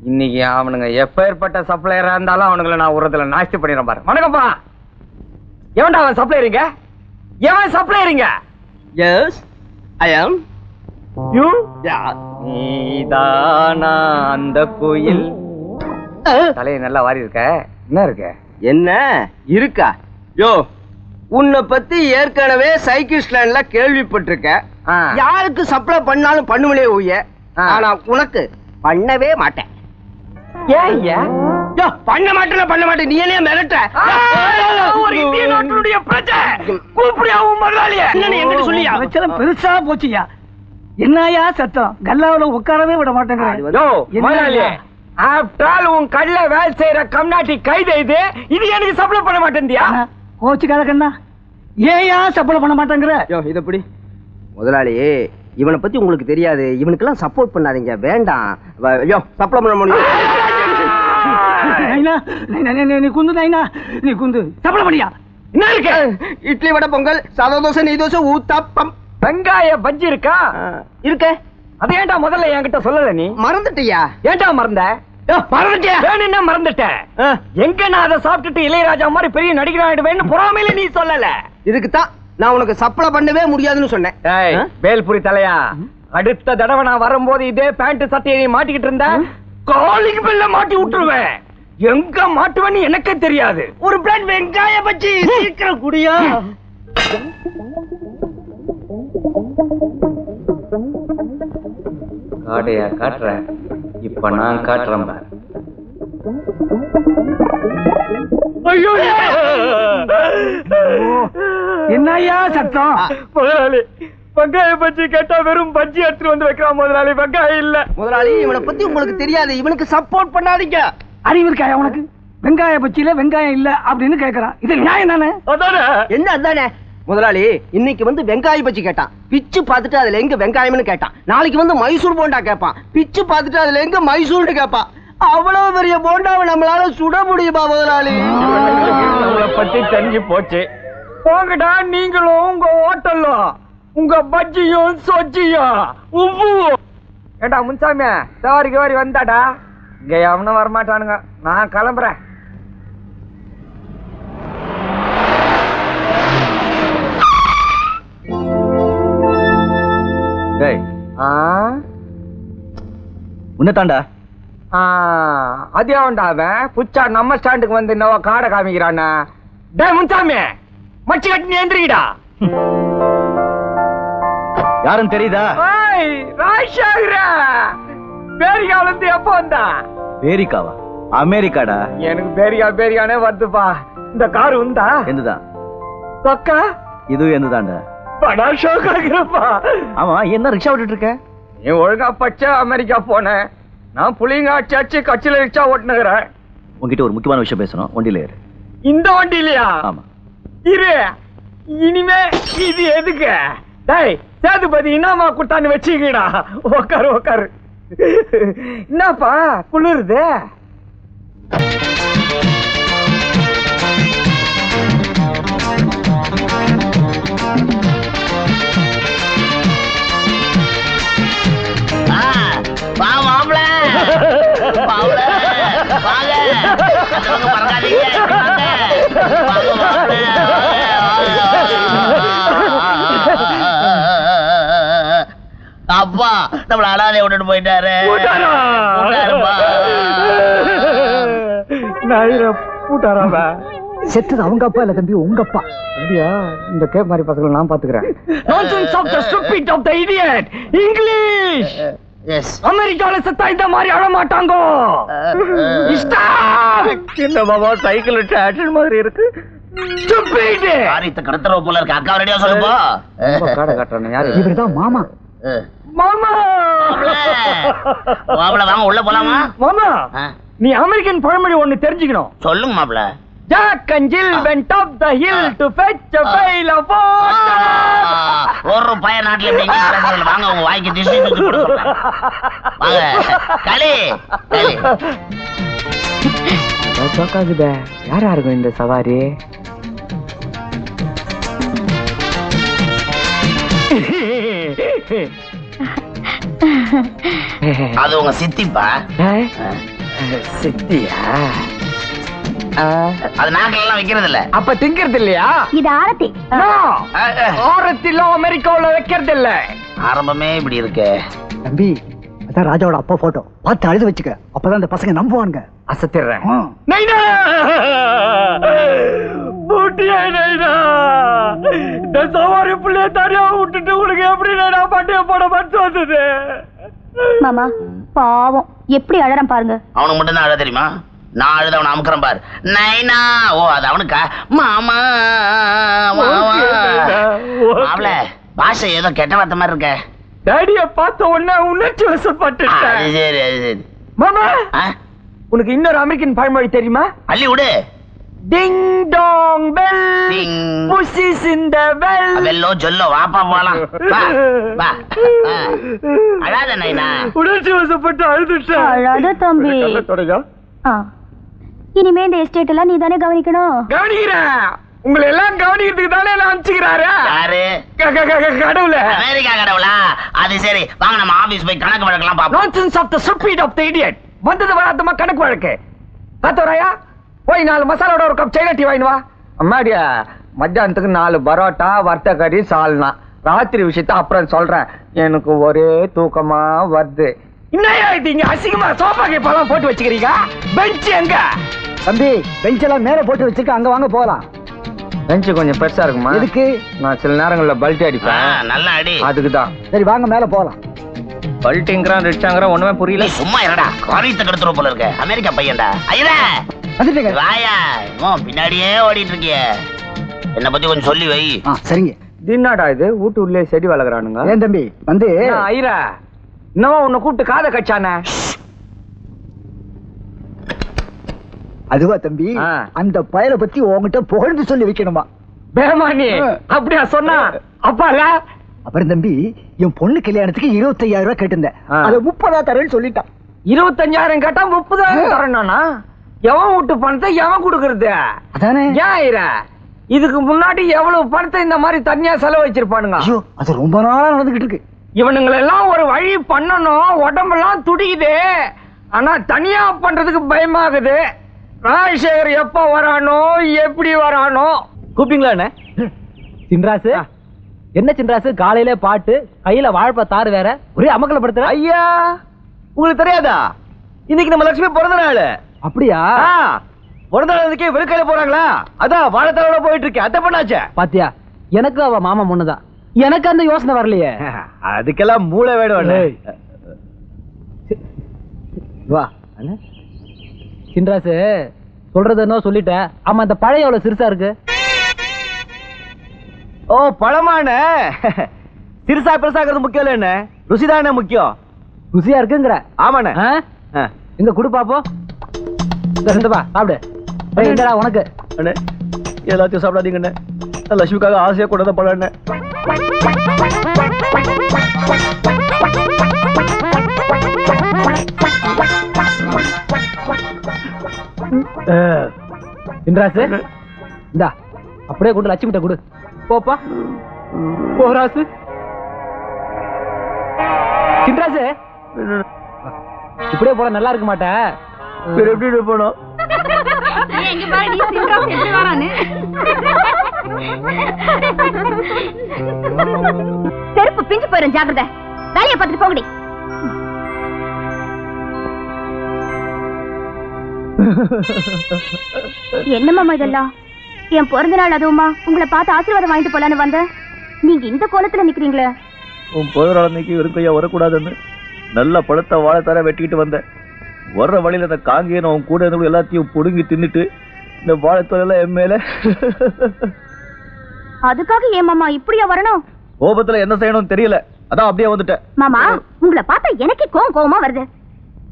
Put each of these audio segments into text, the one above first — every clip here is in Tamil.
இன்னைக்கு அவனுங்க எப்பேற்பட்ட சப்ளையரா இருந்தாலும் அவனுங்களை நான் உரத்துல நாஸ்தி பண்ணிடுறேன் பாரு. வணக்கம்ப்பா. எவன்டா அவன் சப்ளையரிங்க எவன் சப்ளையரிங்க எஸ் ஐ ஆம் யூ நீதானா அந்த கோயில்? தலையை நல்லா வாரி இருக்க. என்ன இருக்க? என்ன? இருக்கா? யோ உன்னை பத்தி ஏற்கனவே சைக்கிள் ஸ்டாண்ட்ல கேள்விப்பட்டிருக்கேன். யாருக்கு சப்ளை பண்ணாலும் பண்ணுவனே ஊய ஆ. ஆனா உனக்கு பண்ணவே மாட்டேன். பண்ண மாட்டேன் பண்ண மாட்டேன். நீ என்ன மிரட்ட ஒரு இந்திய நாட்டினுடைய பிரஜை. கூப்பிடியா உன் முதலாளிய? என்னன்னு என்கிட்ட சொல்லியா? பிரச்சனை பெருசா போச்சுயா என்னயா சத்தம்? கல்லாவில உட்காரவே விட மாட்டேங்கிற யோ என்ன முதலாளி ஐயா? ஆஃப்டர் ஆல் உன் கல்ல வேலை செய்யற கம்நாட்டி கைது இது. இது எனக்கு சப்ளை பண்ண மாட்டேன்டியா கோச்சுக்காத கண்ணா. ஏயா சப்பளை பண்ண மாட்டேங்கிற? யோ இத பிடி. முதலாளி இவனை பத்தி உங்களுக்கு தெரியாது. இவனுக்கெல்லாம் சப்போர்ட் பண்ணாதீங்க. வேண்டாம். வ- யோ சப்ளை பண்ண முடியும். நைனா, நைனா, நைனா, நீ குந்து நைனா நீ குந்து. சப்பளை பண்ணியா? என்ன இருக்கு? இட்லி வடை பொங்கல் சாதா தோசை நெய் தோசை ஊத்தாப்பம். வெங்காய பஜ்ஜி இருக்கா? இருக்க. அது ஏன்டா முதல்ல என்கிட்ட சொல்லல நீ? மறந்துட்டியா? ஏன்டா மறந்த? மறந்துட்டேன் ஆ, எங்க நான் அதை சாப்பிட்டுட்டு இளையராஜா மாதிரி பெரிய நடிகர் ஆயிடுவேன்னு பொறாமையில நீ சொல்லல. இதுக்கு தான் நான் உனக்கு சப்ளை பண்ணவே முடியாதுன்னு சொன்னேன்? வேல்புரி தலையா? அடுத்த தடவை நான் வரும்போது இதே பேண்ட் சட்டையை நீ மாட்டிக்கிட்டு இருந்த காலிங் பெல்ல மாட்டி விட்டுருவேன். எங்க மாட்டுவேன்னு எனக்கே தெரியாது. ஒரு பிளேட் வெங்காய பச்சி சீக்கிரம் குடியா? காடையா காட்டுறேன் இப்ப நான் காட்டுறேன் என்னய்யா சத்தம்? முதலாளி வெங்காய பஜ்ஜி கேட்டா வெறும் பஜ்ஜி எடுத்துட்டு வந்து வைக்கிறான் முதலாளி. வெங்காயம் இல்ல. முதலாளி இவனை பத்தி உங்களுக்கு தெரியாது. இவனுக்கு சப்போர்ட் பண்ணாதீங்க. அறிவு இருக்காயா உனக்கு? வெங்காய பச்சியில வெங்காயம் இல்ல அப்படின்னு கேக்குறான் இது நியாயம் தானே? என்ன அதானே? முதலாளி இன்னைக்கு வந்து வெங்காய பச்சி கேட்டான். பிச்சு பார்த்துட்டு அதுல எங்க வெங்காயம்னு கேட்டான். நாளைக்கு வந்து மைசூர் போண்டா கேட்பான். பிச்சு பார்த்துட்டு அதுல எங்க மைசூர்னு கேட்பான். அவ்வளவு பெரிய போண்டாவை நம்மளால சுட முடியுமா முதலாளி? நம்மளை பத்தி தெரிஞ்சு போச்சு. போங்கடா நீங்களும் உங்க ஹோட்டலும் உங்க பஜ்ஜியும் சொஜ்ஜியும் உப்பும் ஏண்டா முன்சாமி சவாரி கவாரி வந்தாடா. இங்க எவனும் வரமாட்டானுங்க. நான் கிளம்புறேன். உன்னதாண்டா அது அவன்டா அவன். புச்சா நம்ம ஸ்டாண்டுக்கு வந்து என்னவோ காடை காமிக்கிறானா டேய் முன்சாமி மச்சி கட்டி நீ எந்திரிக்கடா. யாருன்னு தெரியுதா? ஏய் ராஜசேகர. பேரிகால இருந்து எப்போ வந்தா? பேரிக்காவா? அமெரிக்காடா? எனக்கு பேரிகா பேரிகானே வருதுப்பா. இந்த கார் உண்டா? என்னதான் சொக்கா? இதுவும் என்னதாண்டா? படா ஷோக் ஆகிறப்பா ஆமா என்ன ரிக்ஷா விட்டுட்டு இருக்க நீ ஒழுங்கா பச்சை அமெரிக்கா போனேன் நான் புளிங்க அச்சாச்சு கட்சியில ரிக்ஷா ஓட்டுனுகிறேன் உன்கிட்ட ஒரு முக்கியமான விஷயம் பேசணும். வண்டியில ஏறு. இந்த வண்டி இல்லையா ஆமா. இரு. இனிமே இது எதுக்கு? டேய் சேதுபதி என்னமா குட்டான்னு வச்சுக்கடா. உக்காரு உக்காரு. என்னப்பா குளிருது? மாப்பிள. மாப்பிள வாங்க. நம்மள அனாதை விட்டுட்டு போயிட்டாரு. பூட்டாரா? செத்தது அவங்க அப்பா இல்ல தம்பி உங்க அப்பா. அப்படியா இந்த கேப் மாதிரி பசங்களை நான் பாத்துக்கிறேன். Nonsense of the stupid of the idiot English S அமெரிக்கால செத்தா இந்த மாதிரி அழ மாட்டாங்க. பாபா சைக்கிள் ஆக்ஷன் மாதிரி இருக்கு? காரியத்தை கடத்துறவ போல இருக்கு. அக்கா ரெடியா சொல்லுப்பா. காடை காட்டுறானே யாரு? இவர்தான் மாமா. மாமா! மாப்பிள! வாங்க உள்ள போலாமா? மாமா! நீ அமெரிக்கன் பழமொழி ஒண்ணு தெரிஞ்சுக்கணும். சொல்லுங்க மாப்பிள. ஒரு நாட்டுல எப்படி வாங்க உங்க வாய்க்கு திசை தூக்கி வாங்க களி களி. சோக்காகுதே யாரா இருக்கும் இந்த சவாரி? அது உங்க சித்திப்பா? சித்தியா? அது நாக்கில எல்லாம் வைக்கிறது இல்ல அப்ப திங்கிறது இல்லையா இது ஆரத்தி. ஆரத்திலும் அமெரிக்காவுல வைக்கிறது இல்ல ஆரம்பமே இப்படி இருக்கு. தம்பி அதான் ராஜாவோட அப்பா போட்டோ பார்த்து அழுது வச்சுக்க. அப்பதான் இந்த பசங்க நம்புவானுங்க. அசத்திடுறேன். ஆ. நைனா! பூட்டியா நைனா! இந்த சவாரி புள்ளைய தனியா விட்டுட்டு உனக்கு எப்படி நைனா பட்டிய போட மனசு வந்தது? மாமா பாவம். எப்படி அழறான் பாருங்க. அவனுக்கு மட்டும்தான் அழ தெரியுமா? நான் அழுத அவனை அமுக்கிறேன் பாரு. நைனா. ஓ அது அவனுக்கா? மாமா மாமா. மாப்ள பாஷை ஏதோ கெட்ட வார்த்தை மாதிரி இருக்க. டேடிய பார்த்த உடனே உணர்ச்சி வசப்பட்டுட்டேன். சரி சரி. மாமா? உனக்கு இன்னொரு அமெரிக்கன் பழமொழி தெரியுமா? அள்ளி விடு. டிங் டாங் பெல் டிங். புஷிஸ் இந்த பெல் வெள்ளோ சொல்லோ வாப்பா போலாம். வா வா. அழாத நைனா உணர்ச்சி வசப்பட்டு அழுதுட்டேன் அழாத தம்பி. தொடங்க. இனிமே இந்த எஸ்டேட் எல்லாம் நீ தானே கவனிக்கணும். கவனிக்கிறேன் உங்களை எல்லாம் கவனிக்கிறதுக்கு தானே நான் அனுப்பிச்சுக்கிறாரு? யாரு? க- க- க- கடவுள. அமெரிக்கா கடவுளா? அது சரி. வாங்க நம்ம ஆபீஸ் போய் கணக்கு வழக்கெல்லாம் பாப்போம் nonsense of the stupid of the idiot வந்தது வராதமா கணக்கு வழக்கு. காத்தோராயா போய் நாலு மசாலோட ஒரு கப் சைனா டீ வாங்கிட்டு வா. அம்மாடியா மத்தியானத்துக்கு நாலு பரோட்டா வறுத்த கறி சால்னா. ராத்திரி விஷயத்த அப்புறம் சொல்றேன். எனக்கு ஒரே தூக்கமா வருது. இங்க அசிங்கமா சோஃபா கேப்பெல்லாம் போட்டு வச்சுக்கிறீங்க? பெஞ்ச் எங்க? தம்பி பெஞ்ச் எல்லாம் மேல போட்டு வச்சிருக்க அங்க வாங்க போலாம் பெஞ்ச் கொஞ்சம் பெருசா இருக்குமா? எதுக்கு? நான் சில நேரங்கள்ல பல்ட்டி அடிப்பேன். நல்ல அடி. அதுக்கு தான் சரி வாங்க மேல போலாம் பல்ட்டிங்கிறான் ரிச்சாங்கிறான் ஒண்ணுமே புரியல. சும்மா இருடா. காரியத்தை கெடுத்துரும் போல இருக்க. அமெரிக்கா பையன்டா. ஐயா வந்துட்டீங்க. வாயா இன்னும் பின்னாடியே ஓடிட்டு இருக்கிய என்ன பத்தி கொஞ்சம் சொல்லி வை. சரிங்க. தின்னாடா இது? வீட்டு உள்ளே செடி வளர்க்குறானுங்க. ஏன் தம்பி? வந்து ஐரா என்னவோ உன்னை கூப்பிட்டு காதை கச்சானே அதுவா தம்பி. அந்த பயலை பத்தி உன்கிட்ட புகழ்ந்து சொல்லி வைக்கணுமா? பேமானி. அப்படியா சொன்னா? அப்பால அப்புறம் தம்பி என் பொண்ணு கல்யாணத்துக்கு இருபத்தையாயிரம் ரூபாய் கேட்டிருந்தேன். அதை முப்பதா தரேன்னு சொல்லிட்டான். இருபத்தஞ்சாயிரம் கேட்டா முப்பதாயிரம் தரணும்னா எவன் வீட்டு பணத்தை எவன் கொடுக்கறது? அதானே. ஏன் ஐரா இதுக்கு முன்னாடி எவ்வளவு பணத்தை இந்த மாதிரி தனியா செலவு வச்சிருப்பானுங்க அது ரொம்ப நாளா நடந்துகிட்டு இருக்கு. இவனுங்களெல்லாம் ஒரு வழி பண்ணணும். உடம்பெல்லாம் துடிக்குது. ஆனா தனியா பண்றதுக்கு பயமாகுது. ராஜசேகர் எப்ப வரானோ எப்படி வரானோ. கூப்பிட்டீங்களா என்ன? சின்ராசு? என்ன சின்ராசு? காலையில பாட்டு கையில வாழைப்பா தாறு வேற. ஒரே அமக்கலப்படுத்துற? ஐயா உங்களுக்கு தெரியாதா? இன்னைக்கு நம்ம லட்சுமி பிறந்த நாள். அப்படியா? ஆ, பிறந்த நாளுக்கே வெறுக்கையில போறாங்களா? அதான் வாழைத்தாரோட போயிட்டு இருக்கேன் அத்தை பண்ணாச்சே? பாத்தியா எனக்கு அவ மாமா முன்னதான் எனக்கு அந்த யோசனை வரலையே. அதுக்கெல்லாம் மூளை வேணும். வா. அண்ணே. சின்ராசு சொல்றது என்ன சொல்லிட்ட ஆமா இந்த பழைய எவ்வளவு சிறுசா இருக்கு? ஓ பழமான சிறுசா பெருசாகிறது முக்கியம் இல்ல என்ன ருசிதானே முக்கியம். ருசியா இருக்குங்கிற. ஆமாண்ணே. எங்க குடு பாப்போம். இந்த ரெண்டு பா சாப்பிடு. இந்தடா உனக்கு. அண்ணே எல்லாத்தையும் நான் லட்சுமிக்காக ஆசையா கொண்டு பழண்ணே சின்ராசு இந்தா அப்படியே கொண்டு லட்சுமிட்ட கொடு. போப்பா. போ ராசு. சின்ராசு இப்படியே போட நல்லா இருக்க மாட்டே. வேற எப்படி போனோம்? செருப்பு பிஞ்சு போயிரும் ஜாக்கிரதை. வேலையை பார்த்துட்டு போகடி என்ன மாமா இதெல்லாம்? என் பிறந்த நாள் அதுவுமா? உங்களை பார்த்து ஆசீர்வாதம் வாங்கிட்டு போலான்னு வந்தேன். நீங்க இந்த கோலத்துல நிக்கிறீங்களே. உன் பிறந்த அன்னைக்கு வெறும் கையா வரக்கூடாதுன்னு நல்ல பழுத்த வாழைத்தார வெட்டிக்கிட்டு வந்தேன். வர்ற வழியில இந்த காங்கேயன் கூட இருந்தவங்க எல்லாத்தையும் புடுங்கி தின்னுட்டு இந்த வாழைத்தாரெல்லாம் என் மேல. அதுக்காக ஏன் மாமா இப்படியா வரணும்? கோபத்துல என்ன செய்யணும்னு தெரியல. அதான் அப்படியே வந்துட்டேன். மாமா உங்களை பார்த்தா எனக்கே கோவம் கோவமா வருது.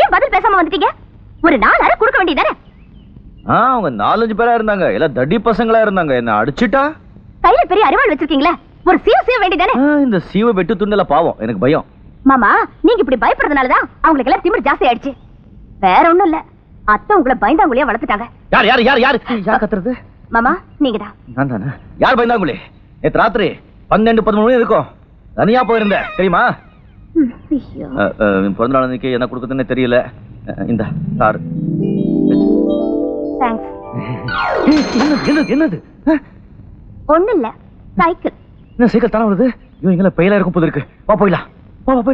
ஏன் பதில் பேசாம வந்துட்டீங்க? ஒரு நாலு அரை கொடுக்க வேண்டியதானே ஆ அவங்க நாலஞ்சு பேரா இருந்தாங்க. எல்லாம் தடி பசங்களா இருந்தாங்க. என்ன அடிச்சிட்டா? கையில பெரிய அறிவாள் வச்சிருக்கீங்களே? ஒரு சீவ சீவ வேண்டியதானே இந்த சீவ வெட்டு துண்டல பாவம். எனக்கு பயம். மாமா நீங்க இப்படி பயப்படுறதுனாலதான் அவங்களுக்கு எல்லாம் திமிர் ஜாஸ்தி ஆயிடுச்சு. வேற ஒண்ணும் இல்ல. அத்தை உங்களை பயந்தாங்குழியா வளர்த்துட்டாங்க. யார் யார் யார் யார்? யார் கத்துறது? மாமா நீங்கதான் நான் தானே யார் பயந்தாங்குளி நேத்து ராத்திரி பன்னெண்டு பதிமூணு மணி இருக்கும். தனியா போயிருந்தேன் தெரியுமா? பிறந்த நாள் அன்னைக்கு என்ன கொடுக்குதுன்னு தெரியல. இந்த சார். தேங்க்ஸ் என்னது என்னது ஒண்ணு இல்ல. சைக்கிள் என்ன சைக்கிள் தானே வருது ஐயோ எங்களை பெயிலா இருக்கும் போது இருக்கு. வா போயிடலாம். வா, போயிடலாம்.